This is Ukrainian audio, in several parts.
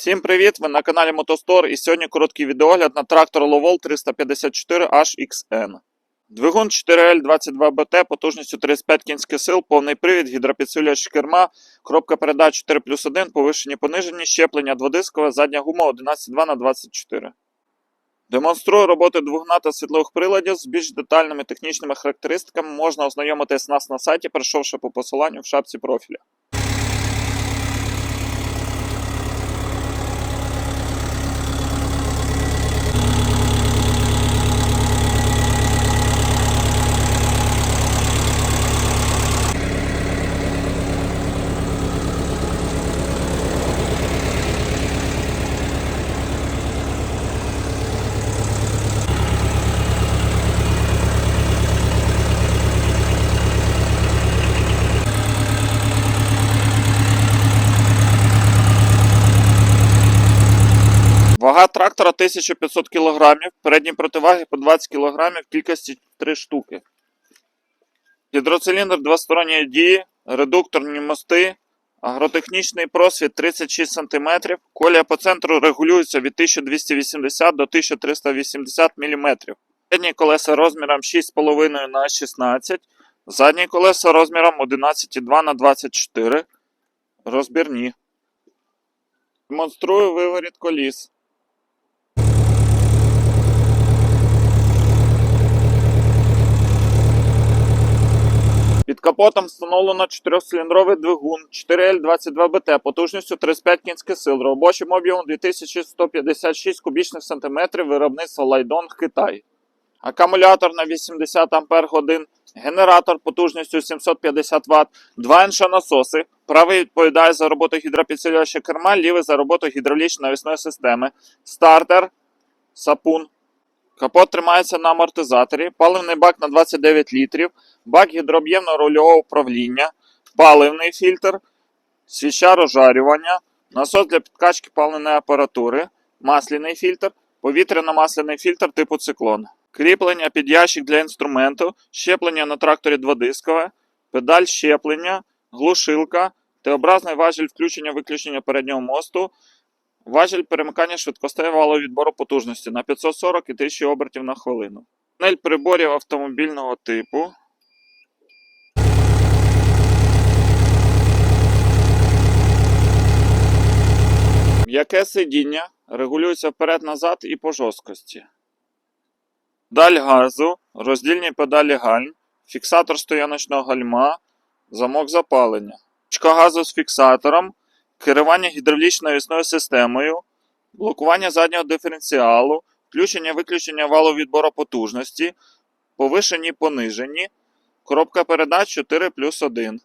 Всім привіт! Ви на каналі Мотостор і сьогодні короткий відеогляд на трактор Lowell 354 HXN. Двигун 4L22BT потужністю 35 кінських сил, повний привід, гідропідсилювач керма, коробка передач 4 плюс 1, повишені понижені, щеплення дводискове, задня гума 11.2 на 24 Демонструю роботу двигуна та світлових приладів з більш детальними технічними характеристиками можна ознайомитись нас на сайті, перейшовши по посиланню в шапці профіля. Вага трактора 1500 кг, передні противаги по 20 кг кількості 3 штуки. Гідроциліндр двосторонньої дії, редукторні мости, агротехнічний просвіт 36 см, колія по центру регулюється від 1280 до 1380 мм. Передні колеса розміром 6,5 на 16 задні колеса розміром 11,2 на 24 розбірні. Демонструю виворіт коліс. Під капотом встановлено 4-циліндровий двигун 4L22BT потужністю 35 кінських сил, робочим об'ємом 2156 кубічних сантиметрів виробництва Лайдон Китай. Акумулятор на 80 Ах, генератор потужністю 750 Вт, два насоси. Правий відповідає за роботу гідропідсилювача керма, лівий за роботу гідравлічної навісної системи, стартер, сапун. Капот тримається на амортизаторі, паливний бак на 29 літрів, бак гідрооб'ємного рульового управління, паливний фільтр, свіча розжарювання, насос для підкачки паливної апаратури, масляний фільтр, повітряно-масляний фільтр типу циклон, кріплення під ящик для інструменту, щеплення на тракторі дводискове, педаль щеплення, глушилка, Т-образний важіль включення-виключення переднього мосту, важіль перемикання швидкостей валу відбору потужності на 540 і 1000 обертів на хвилину. Панель приборів автомобільного типу. М'яке сидіння регулюється вперед-назад і по жорсткості. Даль газу, роздільні педалі гальм, фіксатор стояночного гальма, замок запалення. Ручка газу з фіксатором, керування гідравлічною навісною системою, блокування заднього диференціалу, включення-виключення валу відбору потужності, повишені понижені, коробка передач 4 плюс 1,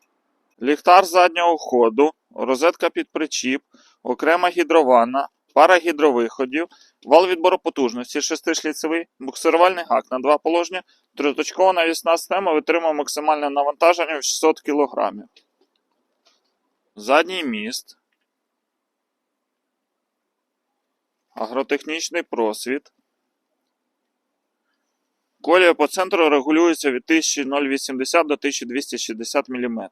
ліхтар заднього ходу, розетка під причіп, окрема гідрованна, пара гідровиходів, вал відбору потужності 6-шліцевий, буксирувальний гак на два положення, триточкова навісна система витримує максимальне навантаження в 600 кг. Задній міст, агротехнічний просвіт. Колія по центру регулюється від 1080 до 1260 мм.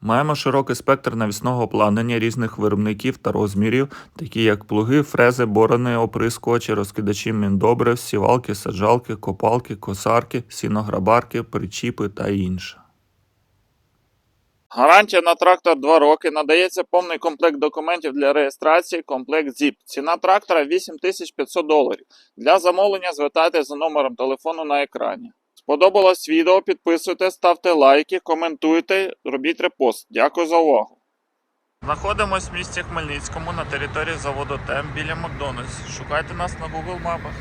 Маємо широкий спектр навісного обладнання різних виробників та розмірів, такі як плуги, фрези, борони, оприскувачі, розкидачі міндобрив, сівалки, саджалки, копалки, косарки, сінограбарки, причіпи та інше. Гарантія на трактор 2 роки. Надається повний комплект документів для реєстрації, комплект ZIP. Ціна трактора 8500 доларів. Для замовлення звертайтеся за номером телефону на екрані. Сподобалось відео, підписуйтесь, ставте лайки, коментуйте, робіть репост. Дякую за увагу. Знаходимось в місті Хмельницькому на території заводу ТЕМ біля Макдональдс. Шукайте нас на Google мапах.